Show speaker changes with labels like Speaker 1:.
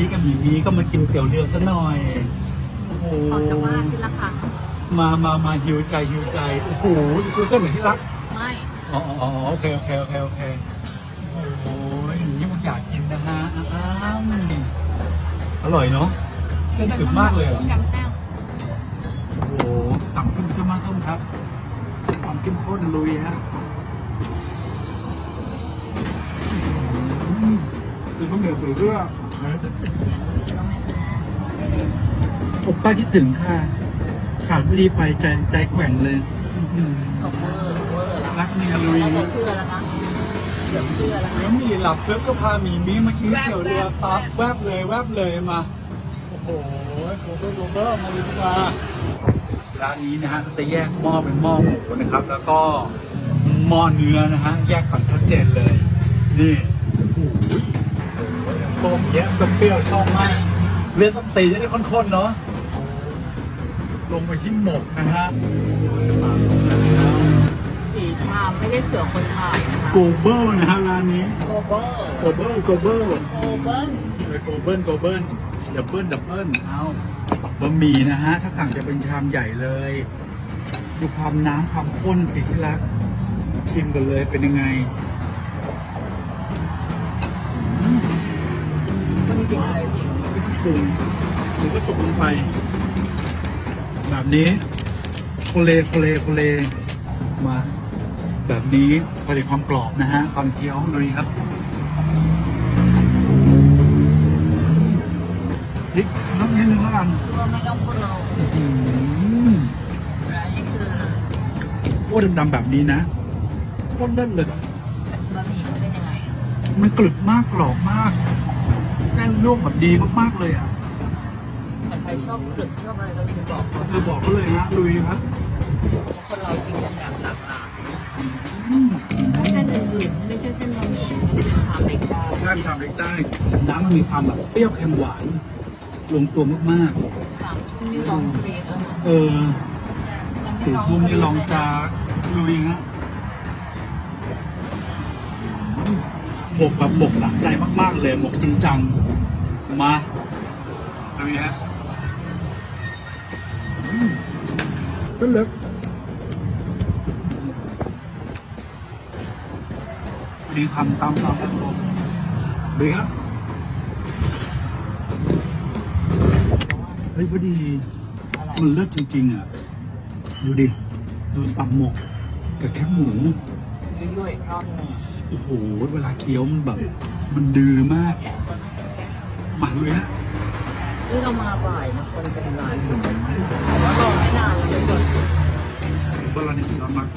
Speaker 1: พี่กับหมีมีก็มากินเตี๋ยวเรือซะหน่อย โอ้โห
Speaker 2: ออกจากบ้านทีละครั้ง
Speaker 1: มามามาหิวใจหิวใจ โอ้โหจะซื้อเส้นไหนที่รัก
Speaker 2: ไม่
Speaker 1: อ๋ออ๋ออ๋อโอเคโอเคโอเคโอเคโอ้โหอย่างนี้มันอยากกินนะฮะอ้ามอร่อยเนาะเส้นถึงมากเลยอะ
Speaker 2: ยำแต้ว
Speaker 1: โอ้โหสั่งขึ้นขึ้นมากขึ้นครับความเข้มข้นลุยฮะ คือต้องเหนือเปลือกเรื่องผมป้าคิดถึงค่ะ ขาดไม่ดีไปใจใจแกว่งเลยอื้อหือ
Speaker 2: ตกเวอร์เวอร์แล้ว
Speaker 1: รักเมียลุย
Speaker 2: น่าจะเชื่อแล้วนะเดี๋ยวเชื่อแล้ว
Speaker 1: แล้วมีหลับเพิ่ก็พาหมีมีเมื่อกี้เกี่ยวเรือปั๊บแวบเลยแวบเลยมา โอ้โหโคเบอร์โคเบอร์มาเลยดีกว่าร้านนี้นะฮะก็จะแยกหม้อเป็นหม้อหมูนะครับ แล้วก็หม้อเนื้อนะฮะแยกฝั่งชัดเจนเลย นี่ โอ้โหต้มแยะเปรี้ยวๆชอบมากเลือดต้องตีจะได้ข้นๆเนาะลงไปที่หมกนะฮะ
Speaker 2: สีชามไม่ได้เผื่อคนถ่ายนะคะ
Speaker 1: โกเบอร์นะฮะร้านนี้
Speaker 2: โกเบอร์
Speaker 1: โกเบอร์โกเบอร์
Speaker 2: โกเบิ้ล
Speaker 1: โกเบิลโกเบิลดับเบิลดับเบิลเอาบะหมี่นะฮะ ถ้าสั่งจะเป็นชามใหญ่เลย ดูความน้ำความข้นสิที่รักชิมกันเลยเป็นยังไง
Speaker 2: จริงๆอะไรจริง
Speaker 1: ปรุงหรือก็ตกลงไป แบบนี้โคเลโคเลโคเลมา แบบนี้พอดีความกรอบนะฮะตอนเคี้ยวดูดีครับพริกน้ำนิดนึงแล้วกัน
Speaker 2: ตัวไม่ต้องพูดเรา
Speaker 1: อืม
Speaker 2: แล้วนี่คือ
Speaker 1: โคตรดำๆแบบนี้นะโคตรเลิศเลย
Speaker 2: บะหมี่มันเป็นยังไงอะ
Speaker 1: มันกรึบมากกรอบมากเส้ นลวกแบบดีมากๆเลยอะ
Speaker 2: แต่ใครชอบกรึบชอบอะไรก็คือบอกเขา
Speaker 1: คือบอกเขาเลยนะลุยครับ
Speaker 2: คนเรากินกันแบบหลากหลายถ้าเส้นอื่นๆไม่ใช่เส้นบะหมี่มันเป็นชามเล็กได้
Speaker 1: ใช่ทำเล็กได้น้ำมันมีความแบบเปรี้ยวเค็มหวานลงตัวมาก
Speaker 2: สามทุ่มนี่ร้องเพลงแล้วนะ
Speaker 1: ๆเออสี่ทุ่มนี่ลองจะลุยฮะหมกแบบหมกสะใจมากๆเลยหมกจริงจัง มาลุยฮะอืมก็เล็กดีคำตามตามตามดีครับเฮ้ยพอดี
Speaker 2: อะไร
Speaker 1: มันเลิศจริงๆอะ ดูดิ ดูตับหมกกับแคบหมู
Speaker 2: ยุ่ยๆรอบหนึ่ง
Speaker 1: โอ้โห เวลาเคี้ยวมันแบบ มันดื้อมาก มาเลยนะ
Speaker 2: นี่เรามาบ่ายนะคนเป็นร้านแต่ว่ารอไม่นานแล้วไม่หมด
Speaker 1: เวลานี้ร้อนมาก